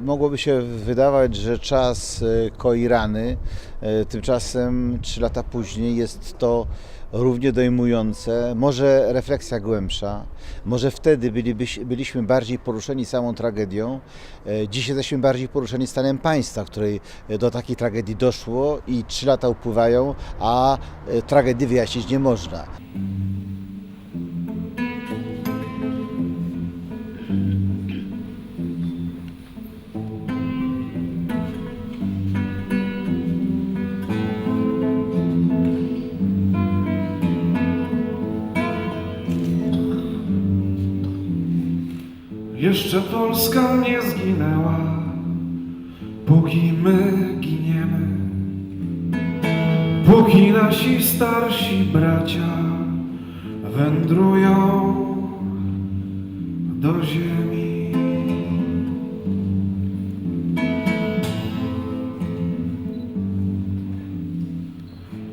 mogłoby się wydawać, że czas e, koi rany, e, tymczasem trzy lata później jest to równie dojmujące, może refleksja głębsza, może wtedy bylibyś, byliśmy bardziej poruszeni samą tragedią, e, dziś jesteśmy bardziej poruszeni stanem państwa, której do takiej tragedii doszło i trzy lata upływają, a tragedii wyjaśnić nie można. Jeszcze Polska nie zginęła, póki my giniemy. Póki nasi starsi bracia wędrują do ziemi.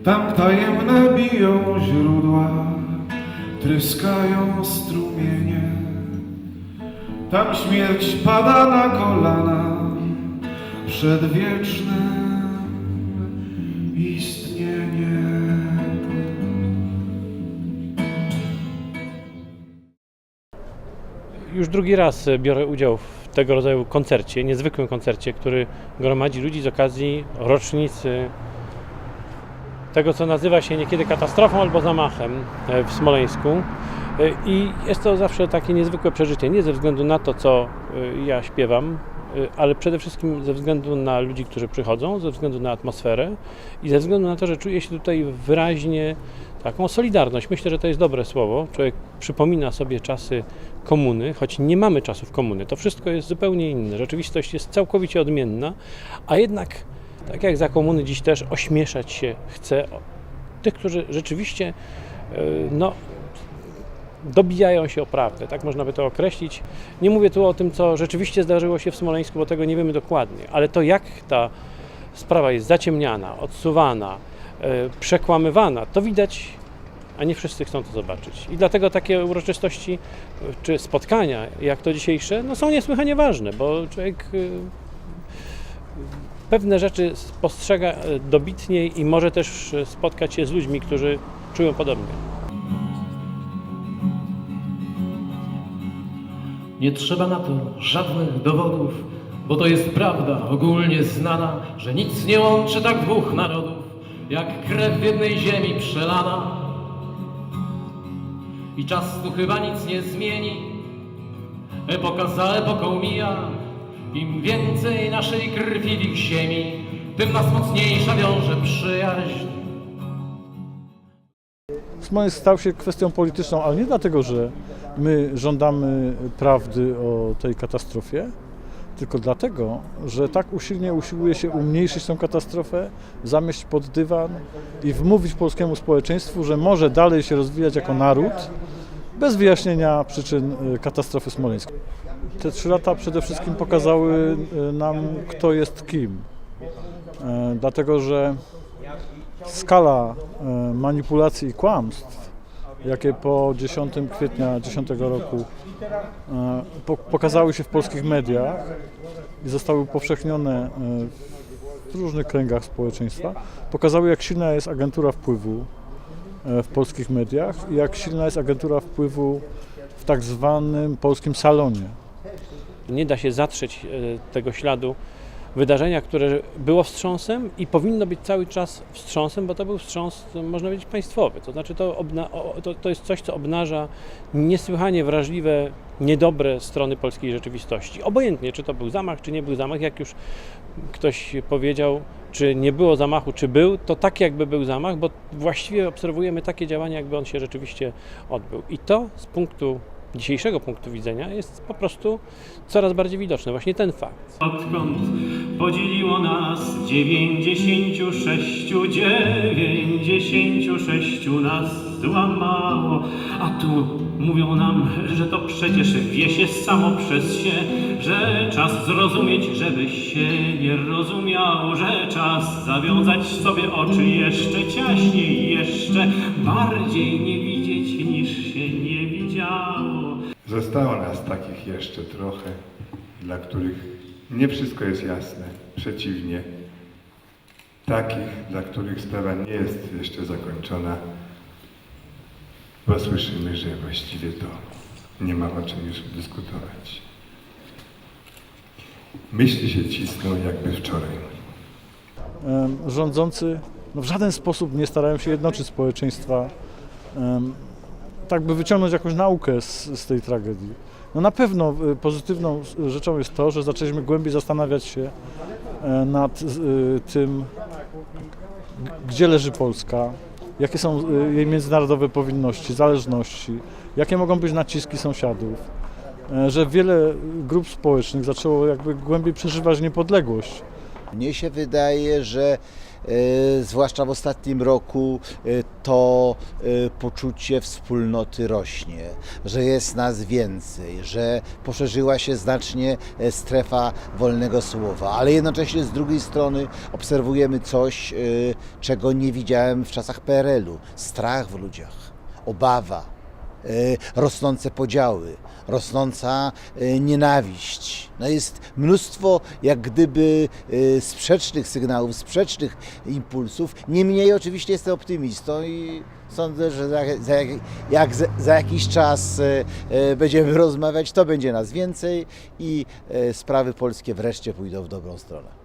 Tam tajemne biją źródła, tryskają strumienie. Tam śmierć pada na kolana przed wiecznym istnieniem. Już drugi raz e, biorę udział w tego rodzaju koncercie, niezwykłym koncercie, który gromadzi ludzi z okazji rocznicy tego, co nazywa się niekiedy katastrofą albo zamachem e, w Smoleńsku. E, I jest to zawsze takie niezwykłe przeżycie, nie ze względu na to, co e, ja śpiewam, e, ale przede wszystkim ze względu na ludzi, którzy przychodzą, ze względu na atmosferę i ze względu na to, że czuję się tutaj wyraźnie taką solidarność. Myślę, że to jest dobre słowo. Człowiek przypomina sobie czasy komuny, choć nie mamy czasów komuny. To wszystko jest zupełnie inne. Rzeczywistość jest całkowicie odmienna, a jednak, tak jak za komuny, dziś też ośmieszać się chce tych, którzy rzeczywiście no, dobijają się o prawdę, tak można by to określić. Nie mówię tu o tym, co rzeczywiście zdarzyło się w Smoleńsku, bo tego nie wiemy dokładnie, ale to jak ta sprawa jest zaciemniana, odsuwana, e, przekłamywana, to widać, a nie wszyscy chcą to zobaczyć. I dlatego takie uroczystości e, czy spotkania, jak to dzisiejsze, no są niesłychanie ważne, bo człowiek e, pewne rzeczy postrzega dobitniej i może też spotkać się z ludźmi, którzy czują podobnie. Nie trzeba na to żadnych dowodów, bo to jest prawda ogólnie znana, że nic nie łączy tak dwóch narodów, jak krew w jednej ziemi przelana. I czas tu chyba nic nie zmieni, epoka za epoką mija. Im więcej naszej krwi w ich ziemi, tym nas mocniejsza wiąże przyjaźń. Smoleńsk stał się kwestią polityczną, ale nie dlatego, że my żądamy prawdy o tej katastrofie, tylko dlatego, że tak usilnie usiłuje się umniejszyć tę katastrofę, zamieść pod dywan i wmówić polskiemu społeczeństwu, że może dalej się rozwijać jako naród bez wyjaśnienia przyczyn y, katastrofy smoleńskiej. Te trzy lata przede wszystkim pokazały y, nam, kto jest kim. E, Dlatego, że skala e, manipulacji i kłamstw, jakie po 10 kwietnia 10 roku e, po- pokazały się w polskich mediach i zostały upowszechnione e, w różnych kręgach społeczeństwa, pokazały jak silna jest agentura wpływu w polskich mediach i jak silna jest agentura wpływu w tak zwanym polskim salonie. Nie da się zatrzeć tego śladu wydarzenia, które było wstrząsem i powinno być cały czas wstrząsem, bo to był wstrząs, można powiedzieć, państwowy. To znaczy, to, to, to jest coś, co obnaża niesłychanie wrażliwe, niedobre strony polskiej rzeczywistości. Obojętnie, czy to był zamach, czy nie był zamach, jak już ktoś powiedział, czy nie było zamachu, czy był, to tak jakby był zamach, bo właściwie obserwujemy takie działania, jakby on się rzeczywiście odbył. I to z punktu dzisiejszego punktu widzenia jest po prostu coraz bardziej widoczne, właśnie ten fakt. Odkąd podzieliło nas dziewięćdziesięciu sześciu, dziewięćdziesięciu sześciu nas złamało, a tu mówią nam, że to przecież wie się samo przez się, że czas zrozumieć, żeby się nie rozumiało, że czas zawiązać sobie oczy jeszcze ciaśniej, jeszcze bardziej nie widzieć niż się nie widziało. Zostało nas takich jeszcze trochę, dla których Nie wszystko jest jasne. Przeciwnie. Takich, dla których sprawa nie jest jeszcze zakończona, bo słyszymy, że właściwie to nie ma o czym już dyskutować. Myśli się cisną jakby wczoraj. Rządzący no w żaden sposób nie starają się jednoczyć społeczeństwa, tak by wyciągnąć jakąś naukę z, z tej tragedii. No na pewno y, pozytywną s- rzeczą jest to, że zaczęliśmy głębiej zastanawiać się e, nad y, tym, gdzie leży Polska, jakie są y, jej międzynarodowe powinności, zależności, jakie mogą być naciski sąsiadów, e, że wiele grup społecznych zaczęło jakby głębiej przeżywać niepodległość. Mnie się wydaje, że e, zwłaszcza w ostatnim roku e, to e, poczucie wspólnoty rośnie, że jest nas więcej, że poszerzyła się znacznie strefa wolnego słowa, ale jednocześnie z drugiej strony obserwujemy coś, czego nie widziałem w czasach PRL-u. Strach w ludziach, obawa, rosnące podziały, rosnąca e, nienawiść. No jest mnóstwo jak gdyby e, sprzecznych sygnałów, sprzecznych impulsów. Niemniej oczywiście jestem optymistą i sądzę, że za, za, jak, za, jakiś czas e, e, będziemy rozmawiać, to będzie nas więcej i e, sprawy polskie wreszcie pójdą w dobrą stronę.